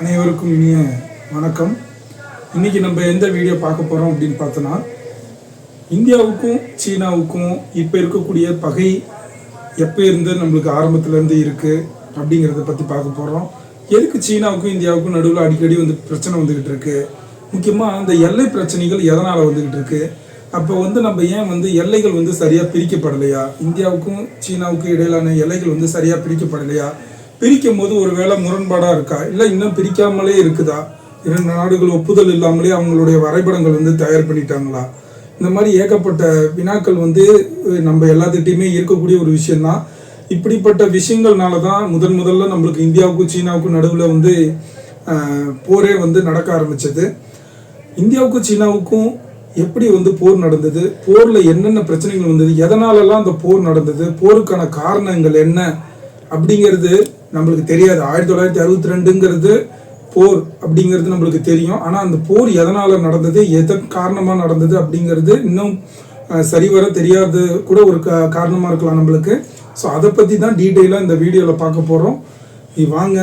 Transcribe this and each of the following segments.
அனைவருக்கும் இனிய வணக்கம். இன்னைக்கு நம்ம எந்த வீடியோ பார்க்க போகிறோம் அப்படின்னு பார்த்தோன்னா இந்தியாவுக்கும் சீனாவுக்கும் இப்போ இருக்கக்கூடிய பகை எப்போ இருந்து நம்மளுக்கு ஆரம்பத்துலேருந்து இருக்குது அப்படிங்கிறத பற்றி பார்க்க போகிறோம் எதுக்கு சீனாவுக்கும் இந்தியாவுக்கும் நடுவில் அடிக்கடி வந்து பிரச்சனை வந்துக்கிட்டு இருக்குது முக்கியமாக அந்த எல்லை பிரச்சனைகள் எதனால் வந்துக்கிட்டு இருக்குது அப்போ வந்து நம்ம ஏன் வந்து எல்லைகள் வந்து சரியாக பிரிக்கப்படலையா? இந்தியாவுக்கும் சீனாவுக்கும் இடையிலான எல்லைகள் வந்து சரியாக பிரிக்கப்படலையா? பிரிக்கும் போது ஒரு வேளை முரண்பாடாக இருக்கா? இல்லை இன்னும் பிரிக்காமலே இருக்குதா? இரண்டு நாடுகள் ஒப்புதல் இல்லாமலே அவங்களுடைய வரைபடங்கள் வந்து தயார் பண்ணிட்டாங்களா? இந்த மாதிரி ஏகப்பட்ட வினாக்கள் வந்து நம்ம எல்லாத்துட்டையுமே இருக்கக்கூடிய ஒரு விஷயந்தான் இப்படிப்பட்ட விஷயங்கள்னால தான் முதன் முதல்ல நம்மளுக்கு இந்தியாவுக்கும் சீனாவுக்கும் நடுவில் வந்து போரே வந்து நடக்க ஆரம்பித்தது இந்தியாவுக்கும் சீனாவுக்கும் எப்படி வந்து போர் நடந்தது? போரில் என்னென்ன பிரச்சனைகள் வந்தது? எதனாலலாம் அந்த போர் நடந்தது? போருக்கான காரணங்கள் என்ன? அப்படிங்கிறது நம்மளுக்கு தெரியாது. ஆயிரத்தி தொள்ளாயிரத்தி அறுபத்தி ரெண்டுங்கிறது போர் அப்படிங்கிறது நம்மளுக்கு தெரியும். ஆனால் அந்த போர் எதனால் நடந்தது எதன் காரணமாக நடந்தது அப்படிங்கிறது இன்னும் சரிவர தெரியாது கூட ஒரு க காரணமாக இருக்கலாம் நம்மளுக்கு. ஸோ அதை பற்றி தான் டீட்டெயிலாக இந்த வீடியோவில் பார்க்க போகிறோம் நீ வாங்க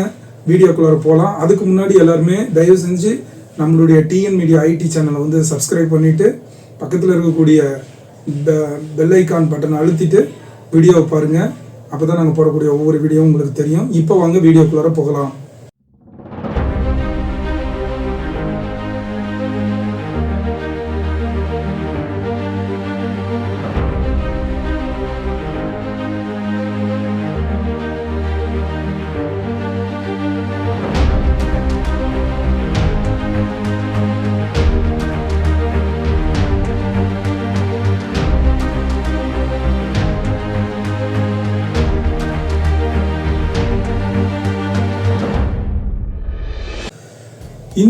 வீடியோக்குள்ளார போகலாம் அதுக்கு முன்னாடி எல்லாருமே தயவு செஞ்சு நம்மளுடைய டிஎன் மீடியா ஐடி சேனலை வந்து சப்ஸ்கிரைப் பண்ணிவிட்டு பக்கத்தில் இருக்கக்கூடிய பெல் ஐக்கான் பட்டனை அழுத்திட்டு வீடியோவை பாருங்கள் அப்போ தான் நாங்கள் போடக்கூடிய ஒவ்வொரு வீடியோவும் உங்களுக்கு தெரியும். இப்போ வாங்க வீடியோக்குள்ளார போகலாம்.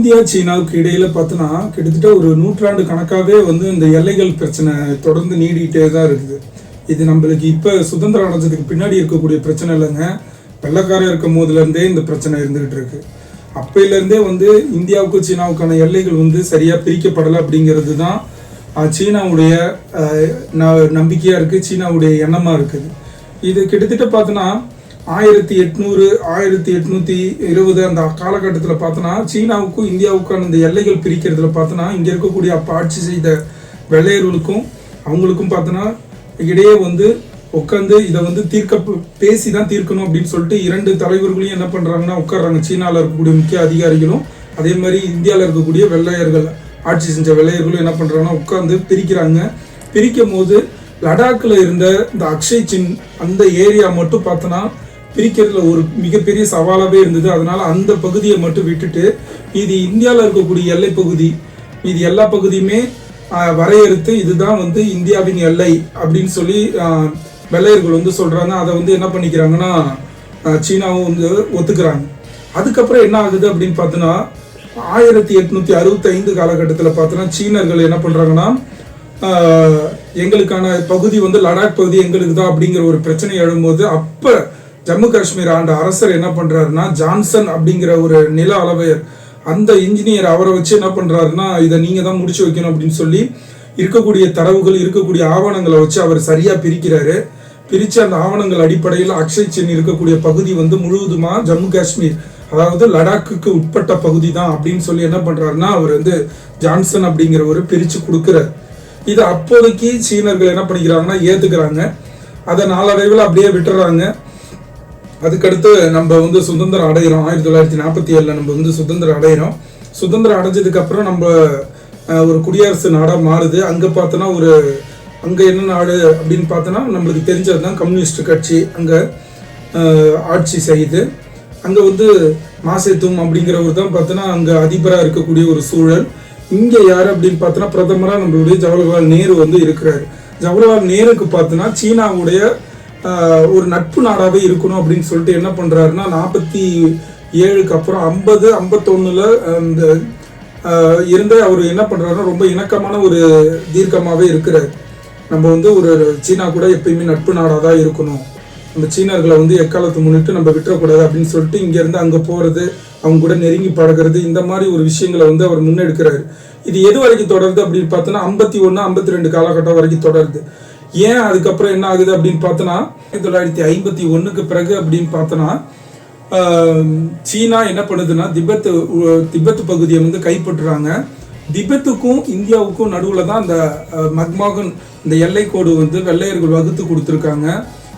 இந்தியா சீனாவுக்கு இடையில பார்த்தோன்னா கிட்டத்தட்ட ஒரு நூற்றாண்டு கணக்காகவே வந்து இந்த எல்லைகள் பிரச்சனை தொடர்ந்து நீடிக்கிட்டே தான் இருக்குது. இது நம்மளுக்கு இப்போ சுதந்திரம் அடைஞ்சதுக்கு பின்னாடி இருக்கக்கூடிய பிரச்சனை இல்லைங்க. வெள்ளக்காரன் இருக்கும் போதுலேருந்தே இந்த பிரச்சனை இருந்துகிட்டு இருக்கு. அப்பையிலேருந்தே வந்து இந்தியாவுக்கும் சீனாவுக்கான எல்லைகள் வந்து சரியாக பிரிக்கப்படலை அப்படிங்கிறது தான் சீனாவுடைய நம்பிக்கையாக ந- சீனாவுடைய எண்ணமாக இருக்குது. இது கிட்டத்தட்ட பார்த்தோன்னா ஆயிரத்தி எட்நூறு ஆயிரத்தி எட்நூத்தி இருபது அந்த காலகட்டத்தில் பார்த்தோன்னா சீனாவுக்கும் இந்தியாவுக்கான இந்த எல்லைகள் பிரிக்கிறதுல பார்த்தோன்னா இங்கே இருக்கக்கூடிய அப்போ ஆட்சி செய்த வெள்ளையர்களுக்கும் அவங்களுக்கும் பார்த்தோன்னா இடையே வந்து உட்காந்து இதை வந்து தீர்க்க பேசி தான் தீர்க்கணும் அப்படின்னு சொல்லிட்டு இரண்டு தலைவர்களையும் என்ன பண்ணுறாங்கன்னா உட்காடுறாங்க சீனாவில் இருக்கக்கூடிய முக்கிய அதிகாரிகளும் அதே மாதிரி இந்தியாவில் இருக்கக்கூடிய வெள்ளையர்கள் ஆட்சி செஞ்ச வெள்ளையர்களும் என்ன பண்ணுறாங்கன்னா உட்காந்து பிரிக்கிறாங்க. பிரிக்கும் போது லடாக்கில் இருந்த இந்த அக்ஷய் சின் அந்த ஏரியா மட்டும் பார்த்தோன்னா பிரிக்கிறதுல ஒரு மிகப்பெரிய சவாலாகவே இருந்தது. அதனால அந்த பகுதியை மட்டும் விட்டுட்டு இது இந்தியாவில் இருக்கக்கூடிய எல்லை பகுதி இது எல்லா பகுதியுமே வரையறுத்து இதுதான் வந்து இந்தியாவின் எல்லை அப்படின்னு சொல்லி வெள்ளையர்கள் வந்து சொல்கிறாங்க அதை வந்து என்ன பண்ணிக்கிறாங்கன்னா சீனாவும் வந்து ஒத்துக்கிறாங்க. அதுக்கப்புறம் என்ன ஆகுது அப்படின்னு பார்த்தோன்னா ஆயிரத்தி எட்நூத்தி அறுபத்தி ஐந்து காலகட்டத்தில் பார்த்தோன்னா சீனர்கள் என்ன பண்ணுறாங்கன்னா எங்களுக்கான பகுதி வந்து லடாக் பகுதி எங்களுக்கு தான் அப்படிங்கிற ஒரு பிரச்சனை எழும்போது அப்போ ஜம்மு காஷ்மீர் ஆண்ட அரசர் என்ன பண்ணுறாருன்னா ஜான்சன் அப்படிங்கிற ஒரு நில அளவையர் அந்த இன்ஜினியர் அவரை வச்சு என்ன பண்ணுறாருன்னா இதை நீங்கள் தான் முடிச்சு வைக்கணும் அப்படின்னு சொல்லி இருக்கக்கூடிய தரவுகள் இருக்கக்கூடிய ஆவணங்களை வச்சு அவர் சரியாக பிரிக்கிறாரு. பிரித்து அந்த ஆவணங்கள் அடிப்படையில் அக்ஷய் சென் இருக்கக்கூடிய பகுதி வந்து முழுவதுமாக ஜம்மு காஷ்மீர் அதாவது லடாக்குக்கு உட்பட்ட பகுதி தான் அப்படின்னு சொல்லி என்ன பண்ணுறாருன்னா அவர் வந்து ஜான்சன் அப்படிங்கிற ஒரு பிரிச்சு கொடுக்குறாரு. இது அப்போதைக்கு சீனர்கள் என்ன பண்ணிக்கிறாங்கன்னா ஏற்றுக்கிறாங்க அதை நாளடைவில் அப்படியே விட்டுறாங்க. அதுக்கடுத்து நம்ம வந்து சுதந்திரம் அடைகிறோம் ஆயிரத்தி தொள்ளாயிரத்தி நாற்பத்தி ஏழில் நம்ம வந்து சுதந்திரம் அடைகிறோம் சுதந்திரம் அடைஞ்சதுக்கப்புறம் நம்ம ஒரு குடியரசு நாடாக மாறுது. அங்கே பார்த்தோன்னா ஒரு அங்கே என்ன நாடு அப்படின்னு பார்த்தோன்னா நம்மளுக்கு தெரிஞ்சது தான் கம்யூனிஸ்ட் கட்சி. அங்கே ஆட்சி செய்யுது. அங்கே வந்து மாசேத்தும் அப்படிங்கிறவர் தான் பார்த்தோன்னா அங்கே அதிபராக இருக்கக்கூடிய ஒரு சூழல். இங்கே யார் அப்படின்னு பார்த்தோன்னா பிரதமராக நம்மளுடைய ஜவஹர்லால் நேரு வந்து இருக்கிறாரு. ஜவஹர்லால் நேருக்கு பார்த்தோன்னா சீனாவுடைய ஒரு நட்பு நாடாகவே இருக்கணும் அப்படின்னு சொல்லிட்டு என்ன பண்ணுறாருன்னா நாற்பத்தி ஏழுக்கு அப்புறம் ஐம்பது ஐம்பத்தொன்னுல அந்த இருந்த அவர் என்ன பண்ணுறாருன்னா ரொம்ப இணக்கமான ஒரு தீர்க்கமாகவே இருக்கிறார். நம்ம வந்து ஒரு சீனா கூட எப்பயுமே நட்பு நாடாக தான் இருக்கணும். நம்ம சீனர்களை வந்து எக்காலத்தை முன்னிட்டு நம்ம விட்டுறக்கூடாது அப்படின்னு சொல்லிட்டு இங்கேருந்து அங்கே போகிறது அவங்க கூட நெருங்கி பழகிறது இந்த மாதிரி ஒரு விஷயங்களை வந்து அவர் முன்னெடுக்கிறாரு. இது எது வரைக்கும் தொடருது அப்படின்னு பார்த்தோன்னா ஐம்பத்தி ஒன்று ஐம்பத்தி ரெண்டு காலகட்டம் வரைக்கும் தொடருது. ஏன் அதுக்கப்புறம் என்ன ஆகுது அப்படின்னு பார்த்தோன்னா தொள்ளாயிரத்தி ஐம்பத்தி ஒன்றுக்கு பிறகு அப்படின்னு பார்த்தோன்னா சீனா என்ன பண்ணுதுன்னா திபெத் திபெத்து திபெத் பகுதியை வந்து கைப்பற்றுறாங்க. திபெத்துக்கும் இந்தியாவுக்கும் நடுவில் தான் அந்த மக்மோகன் இந்த எல்லை கோடு வந்து வெள்ளையர்கள் வகுத்து கொடுத்துருக்காங்க.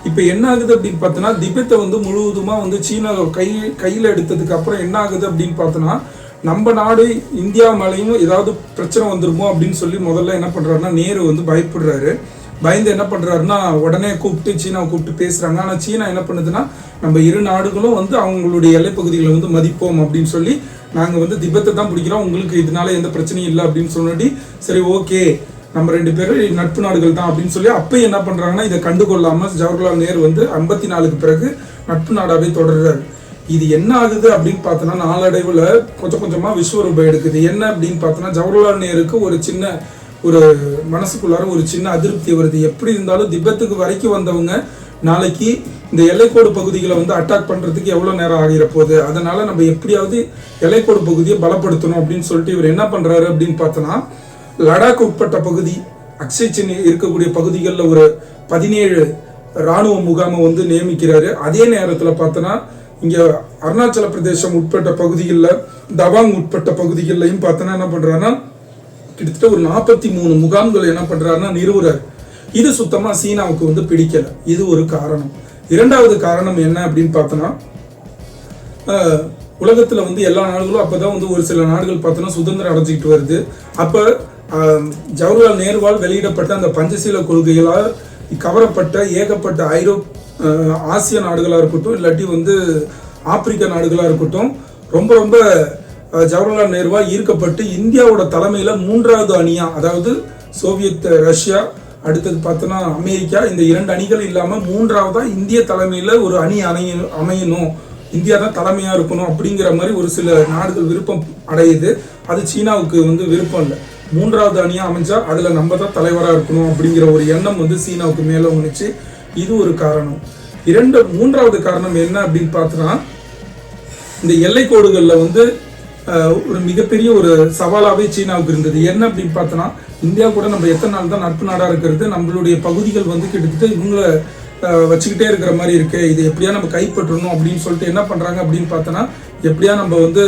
இப்போ என்ன ஆகுது அப்படின்னு பார்த்தோன்னா திபெத்தை வந்து முழுவதுமாக வந்து சீனா கை கையில் எடுத்ததுக்கு அப்புறம் என்ன ஆகுது அப்படின்னு பார்த்தோன்னா நம்ம நாடு இந்தியா மேலேயும் ஏதாவது பிரச்சனை வந்துருமோ அப்படின்னு சொல்லி முதல்ல என்ன பண்ணுறாருன்னா நேரு வந்து பயப்படுறாரு. பயந்து என்ன பண்ணுறாருன்னா உடனே கூப்பிட்டு சீனாவை கூப்பிட்டு பேசுகிறாங்க ஆனால் சீனா என்ன பண்ணுதுன்னா நம்ம இரு நாடுகளும் வந்து அவங்களுடைய எல்லைப்பகுதிகளை வந்து மதிப்போம் அப்படின்னு சொல்லி நாங்கள் வந்து திபெத்தை தான் பிடிக்கிறோம். உங்களுக்கு இதனால எந்த பிரச்சனையும் இல்லை அப்படின்னு சொன்னாடி சரி ஓகே நம்ம ரெண்டு பேரும் நட்பு நாடுகள் தான் அப்படின்னு சொல்லி அப்பயும் என்ன பண்ணுறாங்கன்னா இதை கண்டுகொள்ளாமல் ஜவஹர்லால் நேரு வந்து ஐம்பத்தி நாலுக்கு பிறகு நட்பு நாடாகவே தொடர்றாரு. இது என்ன ஆகுது அப்படின்னு பார்த்தோன்னா நாளடைவில் கொஞ்சம் கொஞ்சமாக விஸ்வரூபம் எடுக்குது. என்ன அப்படின்னு பார்த்தோன்னா ஜவஹர்லால் நேருக்கு ஒரு சின்ன ஒரு மனசுக்குள்ளார ஒரு சின்ன அதிருப்தி வருது. எப்படி இருந்தாலும் திபெத்துக்கு வரைக்கும் வந்தவங்க நாளைக்கு இந்த எல்லைக்கோடு பகுதிகளை வந்து அட்டாக் பண்ணுறதுக்கு எவ்வளோ நேரம் ஆகிற போகுது அதனால் நம்ம எப்படியாவது எல்லைக்கோடு பகுதியை பலப்படுத்தணும் அப்படின்னு சொல்லிட்டு இவர் என்ன பண்ணுறாரு அப்படின்னு பார்த்தோன்னா லடாக் உட்பட்ட பகுதி அக்ஷய் சின் இருக்கக்கூடிய பகுதிகளில் ஒரு பதினேழு இராணுவ முகாமை வந்து நியமிக்கிறாரு. அதே நேரத்தில் பார்த்தோன்னா இங்கே அருணாச்சல பிரதேசம் உட்பட்ட பகுதிகளில் தவாங் உட்பட்ட பகுதிகளிலையும் பார்த்தோன்னா என்ன பண்ணுறாருன்னா கிட்டத்தட்ட ஒரு நாற்பத்தி மூணு முகாம்கள் என்ன பண்ணுறாருன்னா நிறுவுறாரு. இது சுத்தமாக சீனாவுக்கு வந்து பிடிக்கல. இது ஒரு காரணம். இரண்டாவது காரணம் என்ன அப்படின்னு பார்த்தோன்னா உலகத்தில் வந்து எல்லா நாடுகளும் அப்பதான் வந்து ஒரு சில நாடுகள் பார்த்தோன்னா சுதந்திரம் அடைஞ்சிக்கிட்டு வருது. அப்போ ஜவஹர்லால் நேருவால் வெளியிடப்பட்ட அந்த பஞ்சசீல கொள்கைகளால் கவரப்பட்ட ஏகப்பட்ட ஐரோப் ஆசிய நாடுகளாக இருக்கட்டும் இல்லாட்டி வந்து ஆப்பிரிக்க நாடுகளாக இருக்கட்டும் ரொம்ப ரொம்ப ஜவஹர்லால் நேருவா ஈர்க்கப்பட்டு இந்தியாவோட தலைமையில் மூன்றாவது அணியா அதாவது சோவியத் ரஷ்யா அடுத்தது பார்த்தோன்னா அமெரிக்கா இந்த இரண்டு அணிகள் இல்லாமல் மூன்றாவதாக இந்திய தலைமையில் ஒரு அணி அணைய அமையணும். இந்தியா தான் தலைமையாக இருக்கணும் அப்படிங்கிற மாதிரி ஒரு சில நாடுகள் விருப்பம் அடையுது. அது சீனாவுக்கு வந்து விருப்பம் இல்லை. மூன்றாவது அணியாக அமைஞ்சா அதில் நம்ம தான் தலைவராக இருக்கணும் அப்படிங்கிற ஒரு எண்ணம் வந்து சீனாவுக்கு மேலே வந்துச்சு. இது ஒரு காரணம். இரண்டு மூன்றாவது காரணம் என்ன அப்படின்னு பார்த்தோன்னா இந்த எல்லை கோடுகளில் வந்து ஒரு மிகப்பெரிய ஒரு சவாலாகவே சீனாவுக்கு இருந்தது. என்ன அப்படின்னு பார்த்தோன்னா இந்தியா கூட நம்ம எத்தனை நாள் தான் நட்பு நாடாக இருக்கிறது நம்மளுடைய பகுதிகள் வந்து கிட்டத்தட்ட இவங்கள வச்சுக்கிட்டே இருக்கிற மாதிரி இருக்கு. இது எப்படியா நம்ம கைப்பற்றணும் அப்படின்னு சொல்லிட்டு என்ன பண்ணுறாங்க அப்படின்னு பார்த்தோன்னா எப்படியா நம்ம வந்து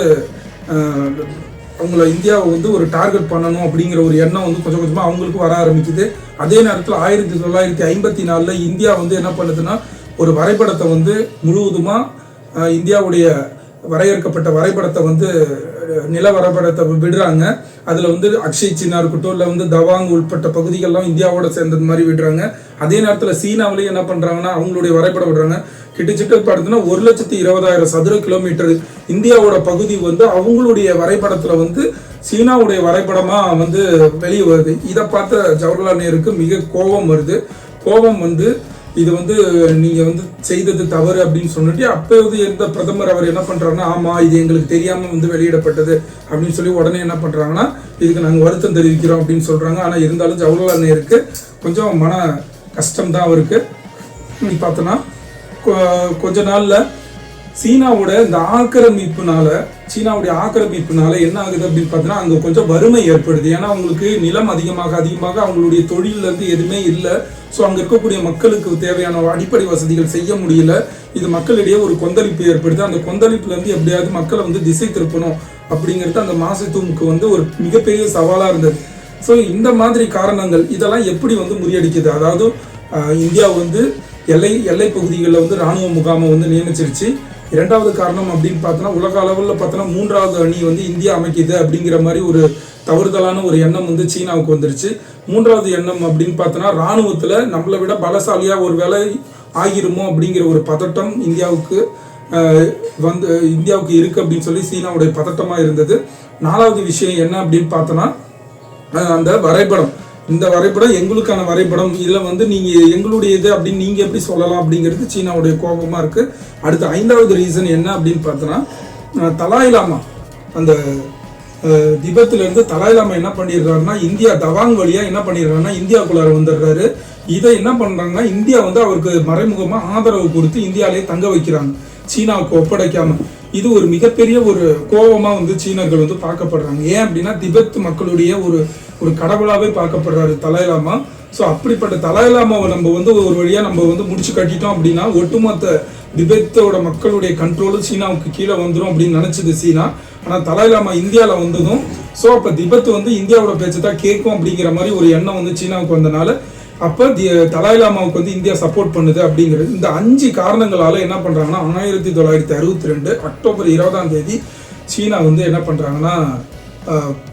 அவங்கள இந்தியாவை வந்து ஒரு டார்கெட் பண்ணணும் அப்படிங்கிற ஒரு எண்ணம் வந்து கொஞ்சம் கொஞ்சமாக அவங்களுக்கு வர ஆரம்பிக்குது. அதே நேரத்தில் ஆயிரத்தி தொள்ளாயிரத்தி ஐம்பத்தி நாலில் இந்தியா வந்து என்ன பண்ணுதுன்னா ஒரு வரைபடத்தை வந்து முழுவதுமாக இந்தியாவுடைய வரையறுக்கப்பட்ட வரைபடத்தை வந்து நில வரைபடத்தை விடுறாங்க. அதில் வந்து அக்ஷய் சீனா இருக்கட்டும் இல்லை வந்து தவாங் உட்பட்ட பகுதிகள்லாம் இந்தியாவோட சேர்ந்தது மாதிரி விடுறாங்க. அதே நேரத்தில் சீனாவிலையும் என்ன பண்ணுறாங்கன்னா அவங்களுடைய வரைபடம் விடுறாங்க. கிட்டத்தட்ட பார்த்தீங்கன்னா ஒரு லட்சத்தி இருபதாயிரம் சதுர கிலோமீட்டர் இந்தியாவோட பகுதி வந்து அவங்களுடைய வரைபடத்தில் வந்து சீனாவுடைய வரைபடமாக வந்து வெளியே வருது. இதை பார்த்த ஜவஹர்லால் நேருக்கு மிக கோபம் வருது. கோபம் வந்து இது வந்து நீங்கள் வந்து செய்தது தவறு அப்படின்னு சொல்லிட்டு அப்போது இருந்த பிரதமர் அவர் என்ன பண்ணுறாருன்னா ஆமாம் இது எங்களுக்கு தெரியாமல் வந்து வெளியிடப்பட்டது அப்படின்னு சொல்லி உடனே என்ன பண்ணுறாங்கன்னா இதுக்கு நாங்கள் வருத்தம் தெரிவிக்கிறோம் அப்படின்னு சொல்கிறாங்க ஆனால் இருந்தாலும் ஜவஹர்லால் நேருக்கு கொஞ்சம் மன கஷ்டம் தான் அவருக்கு. நீ பார்த்தோன்னா கொ- கொஞ்ச நாளில் சீனாவோட இந்த ஆக்கிரமிப்புனால சீனாவுடைய ஆக்கிரமிப்புனால என்ன ஆகுது அப்படின்னு பார்த்தீங்கன்னா அங்கே கொஞ்சம் வறுமை ஏற்படுது. ஏன்னா அவங்களுக்கு நிலம் அதிகமாக அதிகமாக அவங்களுடைய தொழிலேருந்து எதுவுமே இல்லை. ஸோ அங்கே இருக்கக்கூடிய மக்களுக்கு தேவையான அடிப்படை வசதிகள் செய்ய முடியல. இது மக்களிடையே ஒரு கொந்தளிப்பு ஏற்படுது. அந்த கொந்தளிப்புலேருந்து எப்படியாவது மக்களை வந்து திசை திருப்பணும் அப்படிங்கிறது அந்த மாசத்துமுக்கு வந்து ஒரு மிகப்பெரிய சவாலாக இருந்தது. ஸோ இந்த மாதிரி காரணங்கள் இதெல்லாம் எப்படி வந்து முறியடிக்குது? அதாவது இந்தியா வந்து எல்லை எல்லை பகுதிகளில் வந்து இராணுவ முகாமை வந்து நியமிச்சிருச்சு. இரண்டாவது காரணம் அப்படின்னு பார்த்தோன்னா உலக அளவில் பார்த்தோன்னா மூன்றாவது அணி வந்து இந்தியா அமைக்குது அப்படிங்கிற மாதிரி ஒரு தவறுதலான ஒரு எண்ணம் வந்து சீனாவுக்கு வந்துருச்சு. மூன்றாவது எண்ணம் அப்படின்னு பார்த்தோன்னா ராணுவத்தில் நம்மளை விட பலசாலியாக ஒரு வேலை ஆகிருமோ அப்படிங்கிற ஒரு பதட்டம் இந்தியாவுக்கு வந்து இந்தியாவுக்கு இருக்கு அப்படின்னு சொல்லி சீனாவுடைய பதட்டமாக இருந்தது. நாலாவது விஷயம் என்ன அப்படின்னு பார்த்தோன்னா அந்த வரைபடம். இந்த வரைபடம் எங்களுக்கான வரைபடம். இதில் வந்து நீங்கள் எங்களுடைய இது அப்படின்னு நீங்கள் எப்படி சொல்லலாம் அப்படிங்கிறது சீனாவுடைய கோபமாக இருக்குது அடுத்து ஐந்தாவது ரீசன் என்ன அப்படின்னு பார்த்தோன்னா தலாயிலாமா அந்த அஹ், தலாயிலாமா என்ன பண்ணிடுறாருன்னா இந்தியா தவாங் வழியா என்ன பண்ணிடுறாருன்னா இந்தியாவுக்குள்ளார வந்துடுறாரு. இதை என்ன பண்றாங்கன்னா இந்தியா வந்து அவருக்கு மறைமுகமா ஆதரவு கொடுத்து இந்தியாவிலே தங்க வைக்கிறாங்க. சீனாவுக்கு ஒப்படைக்காம. இது ஒரு மிகப்பெரிய ஒரு கோபமாக வந்து சீனர்கள் வந்து பார்க்கப்படுறாங்க. ஏன் அப்படின்னா திபெத் மக்களுடைய ஒரு ஒரு கடவுளாகவே பார்க்கப்படுறாரு தலாய்லாமா ஸோ அப்படிப்பட்ட தலாய்லாமாவை நம்ம வந்து ஒரு வழியாக நம்ம வந்து முடிச்சு கட்டிட்டோம் அப்படின்னா ஒட்டுமொத்த திபெத்தோட மக்களுடைய கண்ட்ரோலும் சீனாவுக்கு கீழே வந்துடும் அப்படின்னு நினச்சிது சீனா. ஆனால் தலாய்லாமா இந்தியாவில் வந்ததும் ஸோ அப்போ திபெத் வந்து இந்தியாவோட பேச்சை தான் கேட்கும் அப்படிங்கிற மாதிரி ஒரு எண்ணம் வந்து சீனாவுக்கு வந்தனால அப்போ தி தலாய்லாமாவுக்கு வந்து இந்தியா சப்போர்ட் பண்ணுது அப்படிங்கிறது. இந்த அஞ்சு காரணங்களால் என்ன பண்ணுறாங்கன்னா ஆயிரத்தி தொள்ளாயிரத்தி அறுபத்தி ரெண்டு அக்டோபர் இருபதாம் தேதி சீனா வந்து என்ன பண்ணுறாங்கன்னா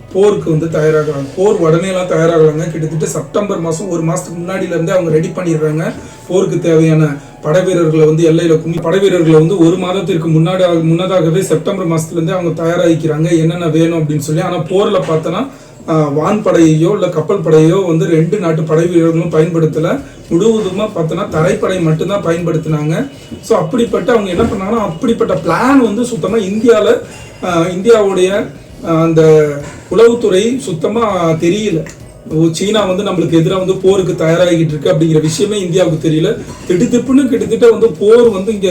போருக்கு வந்து தயாராகிறாங்க. போர் உடனேலாம் தயாராகிறாங்க கிட்டத்தட்ட செப்டம்பர் மாதம் ஒரு மாதத்துக்கு முன்னாடியிலேருந்தே அவங்க ரெடி பண்ணிடுறாங்க. போருக்கு தேவையான படை வீரர்களை வந்து எல்லையில குமி படை வீரர்களை வந்து ஒரு மாதத்திற்கு முன்னாடி முன்னதாகவே செப்டம்பர் மாதத்துலேருந்தே அவங்க தயாராகிக்கிறாங்க. என்னென்ன வேணும் அப்படின்னு சொல்லி. ஆனால் போரில் பார்த்தோன்னா ஆஹ், வான்படையையோ இல்லை கப்பல் படையோ வந்து ரெண்டு நாட்டு படை வீரர்களும் முழுவதுமாக பார்த்தோன்னா தரைப்படை மட்டும்தான் பயன்படுத்தினாங்க. ஸோ அப்படிப்பட்ட அவங்க என்ன பண்ணாங்கன்னா அப்படிப்பட்ட பிளான் வந்து சுத்தமாக இந்தியாவில் இந்தியாவுடைய அந்த உளவுத்துறை சுத்தமாக தெரியல. சீனா வந்து நம்மளுக்கு எதிராக வந்து போருக்கு தயாராகிட்டு இருக்கு அப்படிங்கிற விஷயமே இந்தியாவுக்கு தெரியல. திடுதிப்புன்னு கிட்டத்தட்ட வந்து போர் வந்து இங்க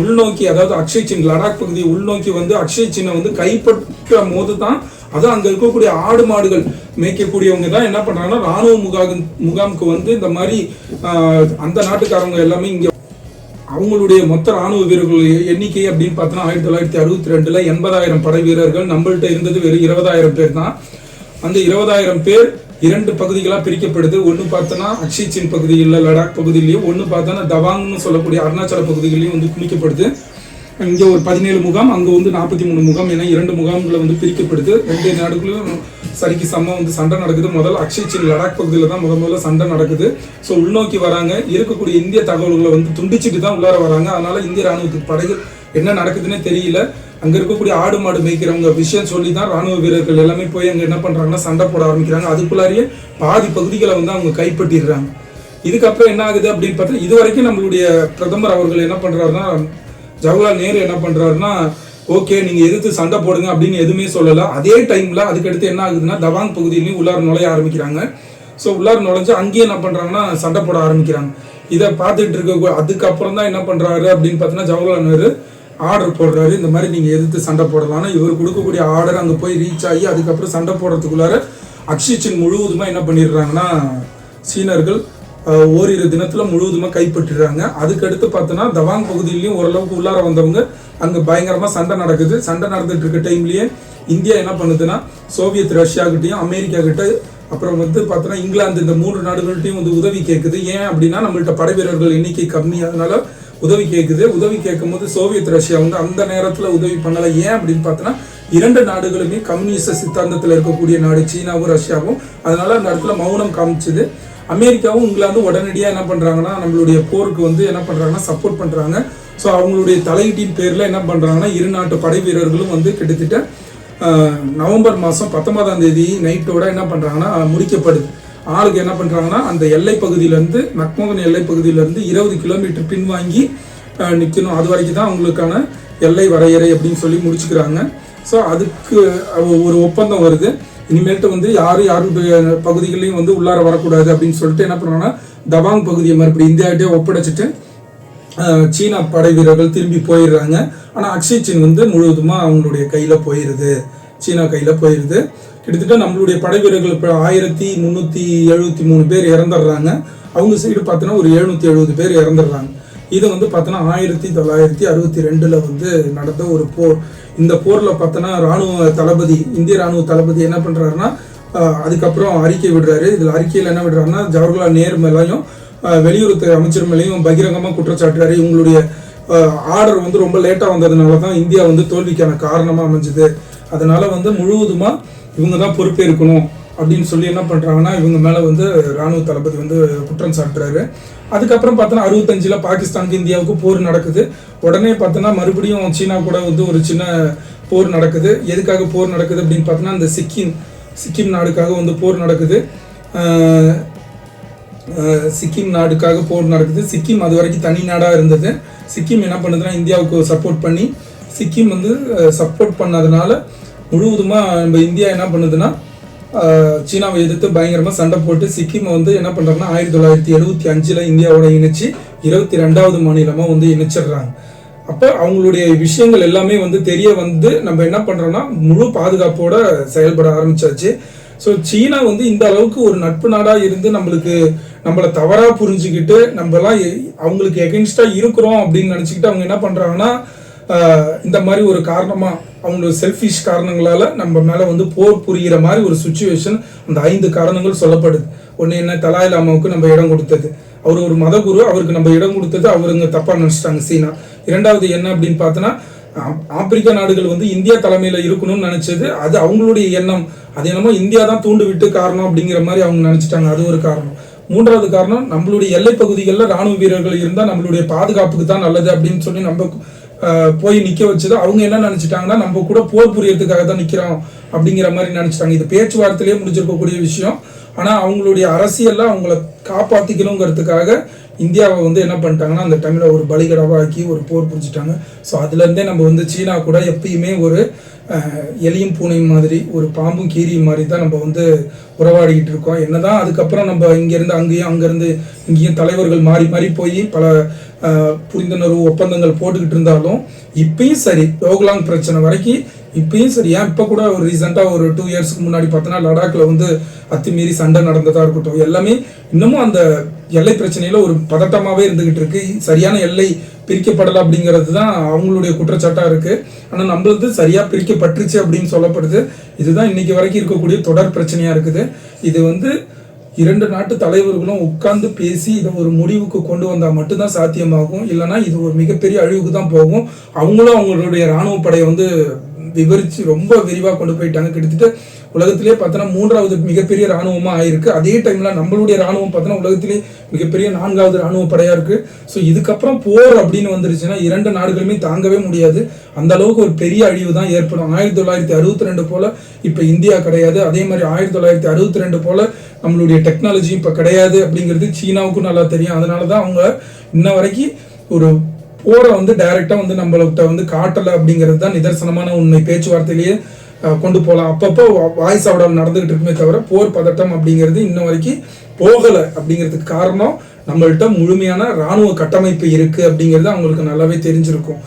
உள்நோக்கி அதாவது அக்ஷய் சின் லடாக் பகுதியை உள்நோக்கி வந்து அக்ஷய் சின்னை வந்து கைப்பற்ற போது தான் அதான் அங்க இருக்கக்கூடிய ஆடு மாடுகள் மேய்க்கக்கூடியவங்க தான் என்ன பண்றாங்கன்னா ராணுவ முகாம் முகாமுக்கு வந்து இந்த மாதிரி அந்த நாட்டுக்காரவங்க எல்லாமே இங்க அவங்களுடைய மொத்த ராணுவ வீரர்கள் எண்ணிக்கை அப்படின்னு பார்த்தோன்னா ஆயிரத்தி தொள்ளாயிரத்தி அறுபத்தி ரெண்டுல எண்பதாயிரம் படை வீரர்கள் நம்மள்ட்ட இருந்தது வெறும் இருபதாயிரம் பேர் தான். அந்த இருபதாயிரம் பேர் இரண்டு பகுதிகளாக பிரிக்கப்படுது. ஒன்று பார்த்தோன்னா அக்ஷிச்சின் பகுதியில் லடாக் பகுதியிலையும் ஒன்று பார்த்தோன்னா தவாங்னு சொல்லக்கூடிய அருணாச்சல பகுதிகளையும் வந்து குளிக்கப்படுது இங்கே ஒரு பதினேழு முகாம் அங்கே வந்து நாற்பத்தி மூணு முகாம் என இரண்டு முகாம்களை வந்து பிரிக்கப்படுது. ரெண்டு நாடுகளும் சரிக்கு சமம். வந்து சண்டை நடக்குது. முதல் அக்ஷய்சின் லடாக் பகுதியில் தான் முத முதல்ல சண்டை நடக்குது. ஸோ உள்நோக்கி வராங்க. இருக்கக்கூடிய இந்திய தகவல்களை வந்து துண்டிச்சிட்டு தான் உள்ளார வராங்க. அதனால இந்திய ராணுவத்துக்கு படைகள் என்ன நடக்குதுன்னே தெரியல. அங்கே இருக்கக்கூடிய ஆடு மாடு மேய்க்கிறவங்க விஷயம் சொல்லி தான் ராணுவ வீரர்கள் எல்லாமே போய் அங்கே என்ன பண்ணுறாங்கன்னா சண்டை போட ஆரம்பிக்கிறாங்க. அதுக்குள்ளாரியே பாதி பகுதிகளை வந்து அவங்க கைப்பற்றிடுறாங்க. இதுக்கப்புறம் என்ன ஆகுது அப்படின்னு பார்த்தா இது வரைக்கும் நம்மளுடைய பிரதமர் அவர்கள் என்ன பண்ணுறாருன்னா ஜவஹர்லால் நேரு என்ன பண்ணுறாருன்னா ஓகே நீங்க எதிர்த்து சண்டை போடுங்க அப்படின்னு எதுவுமே சொல்லல. அதே டைம்ல அதுக்கடுத்து என்ன ஆகுதுன்னா தவாங் பகுதியிலையும் உள்ளார நுழைய ஆரம்பிக்கிறாங்க. ஸோ உள்ளார நுழைஞ்சு அங்கேயே என்ன பண்றாங்கன்னா சண்டை போட ஆரம்பிக்கிறாங்க. இதை பார்த்துட்டு இருக்க அதுக்கப்புறம் தான் என்ன பண்றாரு அப்படின்னு பார்த்தீங்கன்னா ஜவஹர்லால் நேரு ஆர்டர் போடுறாரு. இந்த மாதிரி நீங்க எதிர்த்து சண்டை போடலாம்னா இவர் கொடுக்கக்கூடிய ஆர்டர் அங்கே போய் ரீச் ஆகி அதுக்கப்புறம் சண்டை போடுறதுக்குள்ளார அக்ஷிச்சின் முழுவதுமா என்ன பண்ணிடுறாங்கன்னா சீனர்கள் ஓரிரு தினத்துல முழுவதுமா கைப்பற்றிடுறாங்க. அதுக்கடுத்து பார்த்தோன்னா தவாங் பகுதியிலையும் ஓரளவுக்கு உள்ளார வந்தவங்க அங்க பயங்கரமா சண்டை நடக்குது. சண்டை நடந்துட்டு இருக்க டைம்லயே இந்தியா என்ன பண்ணுதுன்னா சோவியத் ரஷ்யா கிட்டயும் அமெரிக்கா கிட்ட அப்புறம் வந்து பார்த்தோன்னா இங்கிலாந்து இந்த மூன்று நாடுகள்கிட்டையும் வந்து உதவி கேட்குது ஏன் அப்படின்னா நம்மள்ட்ட படை வீரர்கள் எண்ணிக்கை கம்மி அதனால உதவி கேட்குது உதவி கேட்கும்போது சோவியத் ரஷ்யா வந்து அந்த நேரத்துல உதவி பண்ணல. ஏன் அப்படின்னு பார்த்தோன்னா இரண்டு நாடுகளுமே கம்யூனிச சித்தாந்தத்தில் இருக்கக்கூடிய நாடு சீனாவும் ரஷ்யாவும் அதனால அந்த இடத்துல மௌனம் காமிச்சது. அமெரிக்காவும் இங்கிலாந்தும் உடனடியாக என்ன பண்ணுறாங்கன்னா நம்மளுடைய போருக்கு வந்து என்ன பண்ணுறாங்கன்னா சப்போர்ட் பண்ணுறாங்க ஸோ அவங்களுடைய தலையீட்டின் பேரில் என்ன பண்ணுறாங்கன்னா இரு நாட்டு படை வீரர்களும் வந்து கிட்டத்தட்ட நவம்பர் மாதம் பத்தொன்பதாம் தேதி நைட்டோட என்ன பண்ணுறாங்கன்னா முடிக்கப்படுது. ஆளுக்கு என்ன பண்ணுறாங்கன்னா அந்த எல்லை பகுதியிலேருந்து மக்மோகன் எல்லை பகுதியிலேருந்து இருபது கிலோமீட்டர் பின்வாங்கி நிற்கணும் அது வரைக்கும் தான் அவங்களுக்கான எல்லை வரையறை அப்படின்னு சொல்லி முடிச்சுக்கிறாங்க. ஸோ அதுக்கு ஒரு ஒப்பந்தம் வருது. இனிமேல்ட்ட வந்து யாரும் யாருடைய பகுதிகளையும் வந்து உள்ளார வரக்கூடாது அப்படின்னு சொல்லிட்டு என்ன பண்ணுறாங்கன்னா தபாங் பகுதியை மறுபடியும் இந்தியாகிட்டே ஒப்படைச்சிட்டு சீனா படை வீரர்கள் திரும்பி போயிடுறாங்க. ஆனால் அக்ஷய் வந்து முழுவதுமாக அவங்களுடைய கையில் போயிடுது சீனா கையில் போயிடுது கிட்டத்தட்ட நம்மளுடைய படை வீரர்கள் இப்போ ஆயிரத்தி முந்நூற்றி எழுபத்தி மூணு பேர் இறந்துடுறாங்க. அவங்க சைடு பார்த்தோன்னா ஒரு எழுநூற்றி எழுபது பேர் இறந்துடுறாங்க. இது வந்து பார்த்தோன்னா ஆயிரத்தி தொள்ளாயிரத்தி அறுபத்தி ரெண்டில் வந்து நடந்த ஒரு போர். இந்த போரில் பார்த்தோன்னா ராணுவ தளபதி இந்திய ராணுவ தளபதி என்ன பண்ணுறாருன்னா அதுக்கப்புறம் அறிக்கை விடுறாரு. இதில் அறிக்கையில் என்ன விடுறாருன்னா ஜவஹர்லால் நேரு மேலேயும் வெளியுறவுத்துறை அமைச்சர் மேலேயும் பகிரங்கமாக குற்றச்சாட்டுறாரு இவங்களுடைய ஆர்டர் வந்து ரொம்ப லேட்டாக வந்ததுனால தான் இந்தியா வந்து தோல்விக்கான காரணமாக அமைஞ்சுது. அதனால வந்து முழுவதுமாக இவங்க தான் பொறுப்பேற்கணும். அப்படின்னு சொல்லி என்ன பண்ணுறாங்கன்னா இவங்க மேலே வந்து ராணுவ தளபதி வந்து குற்றம் சாட்டுறாரு. அதுக்கப்புறம் பார்த்தோன்னா அறுபத்தஞ்சில் பாகிஸ்தானுக்கு இந்தியாவுக்கு போர் நடக்குது. உடனே பார்த்தோன்னா மறுபடியும் சீனா கூட வந்து ஒரு சின்ன போர் நடக்குது. எதுக்காக போர் நடக்குது அப்படின்னு பார்த்தோன்னா அந்த சிக்கிம் சிக்கிம் நாடுக்காக வந்து போர் நடக்குது. சிக்கிம் நாடுக்காக போர் நடக்குது. சிக்கிம் அது வரைக்கும் தனி நாடாக இருந்தது. சிக்கிம் என்ன பண்ணுதுன்னா இந்தியாவுக்கு சப்போர்ட் பண்ணி சிக்கிம் வந்து சப்போர்ட் பண்ணதுனால முழுவதுமாக நம்ம இந்தியா என்ன பண்ணுதுன்னா சீனாவை எதிர்த்து பயங்கரமாக சண்டை போட்டு சிக்கிம் வந்து என்ன பண்ணுறாங்கன்னா ஆயிரத்தி தொள்ளாயிரத்தி எழுபத்தி அஞ்சில் இந்தியாவோட இணைச்சி இருபத்தி ரெண்டாவது மாநிலமாக வந்து இணைச்சிடுறாங்க. அப்போ அவங்களுடைய விஷயங்கள் எல்லாமே வந்து தெரிய வந்து நம்ம என்ன பண்ணுறோம்னா முழு பாதுகாப்போட செயல்பட ஆரம்பிச்சாச்சு. ஸோ சீனா வந்து இந்த அளவுக்கு ஒரு நட்பு நாடாக இருந்து நம்மளுக்கு நம்மளை தவறாக புரிஞ்சுக்கிட்டு நம்மலாம் அவங்களுக்கு எகென்ஸ்டாக இருக்கிறோம் அப்படின்னு நினச்சிக்கிட்டு அவங்க என்ன பண்ணுறாங்கன்னா இந்த மாதிரி ஒரு காரணமாக அவங்களோட செல்ஃபிஷ் காரணங்களால் நம்ம மேலே வந்து போர் புரிகிற மாதிரி ஒரு சுச்சுவேஷன் அந்த ஐந்து காரணங்கள் சொல்லப்படுது. ஒன்று என்ன? தலாய் லாமாவுக்கு நம்ம இடம் கொடுத்தது. அவர் ஒரு மதகுரு அவருக்கு நம்ம இடம் கொடுத்தது அவருங்க தப்பாக நினச்சிட்டாங்க சீனா. இரண்டாவது என்ன அப்படின்னு பார்த்தோன்னா ஆப்பிரிக்க ஆப்பிரிக்கா நாடுகள் வந்து இந்தியா தலைமையில் இருக்கணும்னு நினச்சது. அது அவங்களுடைய எண்ணம். அது என்னமோ இந்தியா தான் தூண்டு விட்டு காரணம் அப்படிங்கிற மாதிரி அவங்க நினச்சிட்டாங்க. அது ஒரு காரணம். மூன்றாவது காரணம் நம்மளுடைய எல்லை பகுதிகளில் ராணுவ வீரர்கள் இருந்தால் நம்மளுடைய பாதுகாப்புக்கு தான் நல்லது அப்படின்னு சொல்லி நம்ம போய் நிக்க வச்சது. அவங்க என்ன நினைச்சிட்டாங்கன்னா நம்ம கூட போர் புரியறதுக்காக தான் நிக்கிறோம் அப்படிங்கிற மாதிரி நினைச்சிட்டாங்க. இது பேச்சுவார்த்தையிலே முடிஞ்சிருக்கக்கூடிய விஷயம். ஆனா அவங்களுடைய அரசியல்ல அவங்கள காப்பாத்திக்கணுங்கிறதுக்காக இந்தியாவை வந்து என்ன பண்ணிட்டாங்கன்னா அந்த டைம்ல ஒரு பலிகடவாக்கி ஒரு போர் புரிஞ்சுட்டாங்க. ஸோ அதுல இருந்தே நம்ம வந்து சீனா கூட எப்பயுமே ஒரு எலியும் பூனையும் மாதிரி ஒரு பாம்பும் கீரியும் மாதிரி தான் நம்ம வந்து உறவாடிக்கிட்டு இருக்கோம். என்னதான் அதுக்கப்புறம் நம்ம இங்கேருந்து அங்கேயும் அங்கேருந்து இங்கேயும் தலைவர்கள் மாறி மாறி போய் பல புரிந்துணர்வு ஒப்பந்தங்கள் போட்டுக்கிட்டு இருந்தாலும் இப்பயும் சரி யோகலாங் பிரச்சனை வரைக்கும் இப்பயும் சரி ஏன் இப்போ கூட ஒரு ரீசெண்டாக ஒரு டூ இயர்ஸ்க்கு முன்னாடி பார்த்தோன்னா லடாக்ல வந்து அத்துமீறி சண்டை நடந்ததா இருக்கட்டும் எல்லாமே இன்னமும் அந்த எல்லை பிரச்சனையில் ஒரு பதட்டமாகவே இருந்துகிட்டு இருக்கு. சரியான எல்லை பிரிக்கப்படலை அப்படிங்கிறது தான் அவங்களுடைய குற்றச்சாட்டாக இருக்குது ஆனால் நம்மளது சரியாக பிரிக்கப்பட்டுருச்சு அப்படின்னு சொல்லப்படுது. இதுதான் இன்னைக்கு வரைக்கும் இருக்கக்கூடிய தொடர் பிரச்சனையாக இருக்குது. இது வந்து இரண்டு நாட்டு தலைவர்களும் உட்கார்ந்து பேசி இதை ஒரு முடிவுக்கு கொண்டு வந்தால் மட்டும்தான் சாத்தியமாகும். இல்லைன்னா இது ஒரு மிகப்பெரிய அழிவுக்கு தான் போகும். அவங்களும் அவங்களுடைய இராணுவ படையை வந்து விவரித்து ரொம்ப விரிவாக கொண்டு போயிட்டாங்க. கிட்டத்தட்ட உலகத்திலே பார்த்தோன்னா மூன்றாவது மிகப்பெரிய ராணுவமாக ஆயிருக்கு. அதே டைமில் நம்மளுடைய ராணுவம் பார்த்தோன்னா உலகத்திலே மிகப்பெரிய நான்காவது ராணுவ படையாக இருக்குது ஸோ இதுக்கப்புறம் போர் அப்படின்னு வந்துருச்சுன்னா இரண்டு நாடுகளுமே தாங்கவே முடியாது. அந்த அளவுக்கு ஒரு பெரிய அழிவு தான் ஏற்படும். ஆயிரத்தி தொள்ளாயிரத்தி அறுபத்தி ரெண்டு போல் இப்போ இந்தியா கிடையாது. அதே மாதிரி ஆயிரத்தி தொள்ளாயிரத்தி அறுபத்தி ரெண்டு போல் நம்மளுடைய டெக்னாலஜி இப்போ கிடையாது அப்படிங்கிறது சீனாவுக்கும் நல்லா தெரியும். அதனால தான் அவங்க இன்ன வரைக்கும் ஒரு போரை வந்து டைரக்டா வந்து நம்மள்கிட்ட வந்து காட்டலை அப்படிங்கிறது தான் நிதர்சனமான உண்மை. பேச்சுவார்த்தையிலேயே கொண்டு போகலாம் அப்பப்போ வாய்ஸ் அவுட் நடந்துகிட்டு இருக்குமே தவிர போர் பதட்டம் அப்படிங்கிறது இன்ன வரைக்கும் போகலை அப்படிங்கிறதுக்கு காரணம் நம்மள்கிட்ட முழுமையான ராணுவ கட்டமைப்பு இருக்கு அப்படிங்கிறது அவங்களுக்கு நல்லாவே தெரிஞ்சிருக்கும்.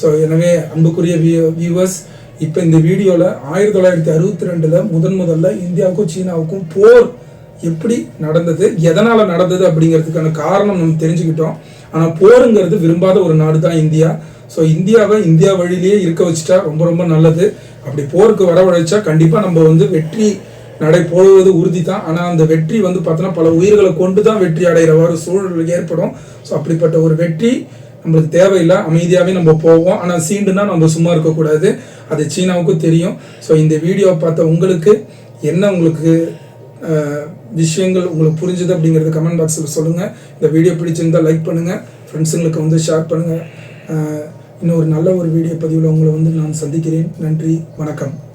ஸோ எனவே அன்புக்குரிய வியூவர்ஸ் இப்போ இந்த வீடியோவில் ஆயிரத்தி தொள்ளாயிரத்தி அறுபத்தி ரெண்டில் முதன் முதல்ல இந்தியாவுக்கும் சீனாவுக்கும் போர் எப்படி நடந்தது எதனால் நடந்தது அப்படிங்கிறதுக்கான காரணம் நம்ம தெரிஞ்சுக்கிட்டோம். ஆனால் போருங்கிறது விரும்பாத ஒரு நாடு தான் இந்தியா. ஸோ இந்தியாவை இந்தியா வழியிலேயே இருக்க வச்சுட்டா ரொம்ப ரொம்ப நல்லது. அப்படி போருக்கு வரவழைச்சா கண்டிப்பாக நம்ம வந்து வெற்றி நடை போடுவது உறுதி தான் ஆனால் அந்த வெற்றி வந்து பார்த்தோன்னா பல உயிர்களை கொண்டு தான் வெற்றி அடைகிறவாறு சூழல் ஏற்படும். ஸோ அப்படிப்பட்ட ஒரு வெற்றி நம்மளுக்கு தேவையில்லை. அமைதியாகவே நம்ம போவோம். ஆனால் சீண்டுனா நம்ம சும்மா இருக்கக்கூடாது அது சீனாவுக்கும் தெரியும். ஸோ இந்த வீடியோவை பார்த்த உங்களுக்கு என்ன உங்களுக்கு விஷயங்கள் உங்களுக்கு புரிஞ்சுது அப்படிங்கிறது கமெண்ட் பாக்ஸில் சொல்லுங்கள் இந்த வீடியோ பிடிச்சிருந்தா லைக் பண்ணுங்கள் ஃப்ரெண்ட்ஸுங்களுக்கு வந்து ஷேர் பண்ணுங்கள் இன்னும் ஒரு நல்ல ஒரு வீடியோ பதிவில் உங்களை வந்து நான் சந்திக்கிறேன். நன்றி. வணக்கம்.